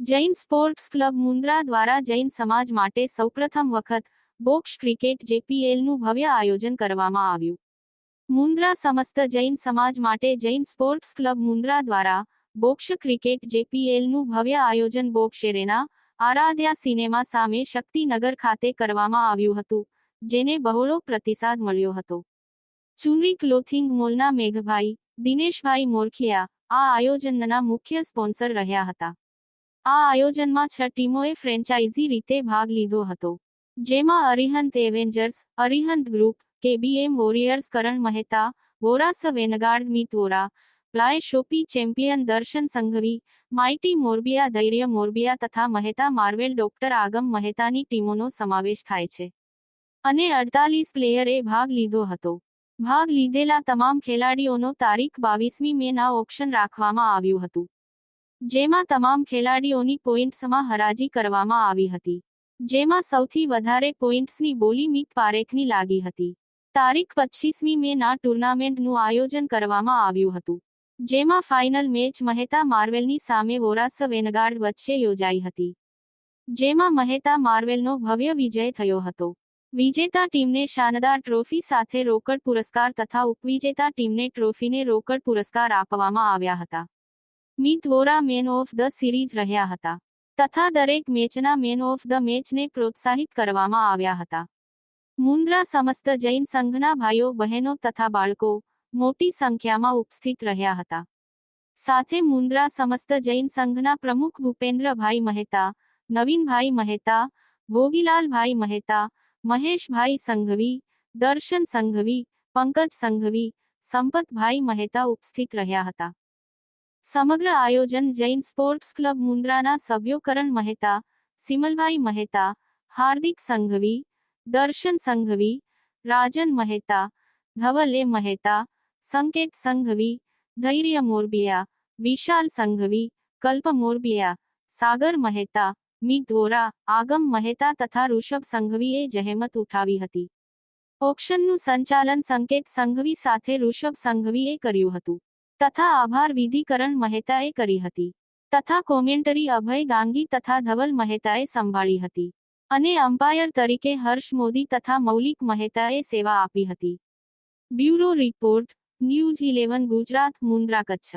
Jain sports club Mundra દ્વારા જૈન સમાજ માટે સૌપ્રથમ વખત બોક્સ ક્રિકેટ જેપીએલનું ભવ્ય આયોજન કરવામાં આવ્યું. મુન્દ્રા સમસ્ત જૈન સમાજ માટે જૈન સ્પોર્ટ્સ ક્લબ મુન્દ્રા દ્વારા બોક્સ ક્રિકેટ જેપીએલનું ભવ્ય આયોજન બોક્સેરેના આરાધ્યા સિનેમા સામે શક્તિનગર ખાતે કરવામાં આવ્યું હતું. જેને બહોળો પ્રતિસાદ મળ્યો હતો. ચુનરી ક્લોથિંગ મોલના મેઘભાઈ, દિનેશભાઈ મોરખિયા, આ આયોજનના મુખ્ય સ્પોન્સર રહ્યા હતા. આ આયોજનમાં છ ટીમોએ ફ્રેન્ચાઇઝી રીતે ભાગ લીધો હતો. જેમાં Arihant Avengers, Arihant group KBM warriors Karan Mehta, Voras vanguard Mit Vora ply shoppe champion Darshan Sanghvi, mighty Morbiya, ધૈર્ય મોરબિયા તથા મહેતા માર્વેલ ડોક્ટર આગમ મહેતાની ટીમોનો સમાવેશ થાય છે. અને અડતાલીસ પ્લેયરે ભાગ લીધો હતો. ભાગ લીધેલા તમામ ખેલાડીઓનો તારીખ બાવીસમી મે ના ઓપ્શન રાખવામાં આવ્યું હતું. જેમાં તમામ ખેલાડીઓની પોઈન્ટ્સમાં હરાજી કરવામાં આવી હતી. જેમાં સૌથી વધારે પોઈન્ટ્સની બોલી મિત પારેખની લાગી હતી. તારીખ પચીસમી મે ના ટુર્નામેન્ટનું આયોજન કરવામાં આવ્યું હતું. જેમાં ફાઇનલ મેચ મહેતા માર્વેલની સામે વોરાસ વેનગાર્ડ વચ્ચે યોજાઈ હતી. જેમાં મહેતા માર્વેલનો ભવ્ય વિજય થયો હતો. વિજેતા ટીમને શાનદાર ટ્રોફી સાથે રોકડ પુરસ્કાર તથા ઉપવિજેતા ટીમને ટ્રોફીને રોકડ પુરસ્કાર આપવામાં આવ્યા હતા. Mit Vora man of the series રહ્યા હતા તથા દરેક મેચના મેન ઓફ ધ મેચને પ્રોત્સાહિત કરવામાં આવ્યા હતા. મુન્દ્રા સમસ્ત જૈન સંઘના ભાઈઓ, બહેનો તથા બાળકો મોટી સંખ્યામાં ઉપસ્થિત રહ્યા હતા. સાથે મુન્દ્રા સમસ્ત જૈન સંઘના પ્રમુખ ભૂપેન્દ્રભાઈ મહેતા, નવીનભાઈ મહેતા, ભોગીલાલભાઈ મહેતા મહેશભાઈ સંઘવી દર્શન સંઘવી પંકજ સંઘવી સંપતભાઈ મહેતા ઉપસ્થિત રહ્યા હતા સમગ્ર આયોજન જૈન સ્પોર્ટ્સ ક્લબ મુન્દ્રાના સભ્યો કરણ મહેતા સિમલભાઈ મહેતા હાર્દિક સંઘવી દર્શન સંઘવી રાજન મહેતા ધવલે મહેતા સંકેત સંઘવી ધૈર્ય મોરબિયા વિશાલ સંઘવી કલ્પ મોરબિયા સાગર મહેતા મિત ધોરા, આગમ મહેતા તથા ઋષભ સંઘવીએ જહેમત ઉઠાવી હતી. ઓક્શનનું સંચાલન સંકેત સંઘવી સાથે ઋષભ સંઘવીએ કર્યું હતું. તથા આભાર વિધિકરણ મહેતાએ કરી હતી. તથા કોમેન્ટરી અભય ગાંગી તથા ધવલ મહેતાએ સંભાળી હતી. અને અમ્પાયર તરીકે હર્ષ મોદી તથા મૌલિક મહેતાએ સેવા આપી હતી. Bureau report, news eleven, Gujarat, Mundra Kutch.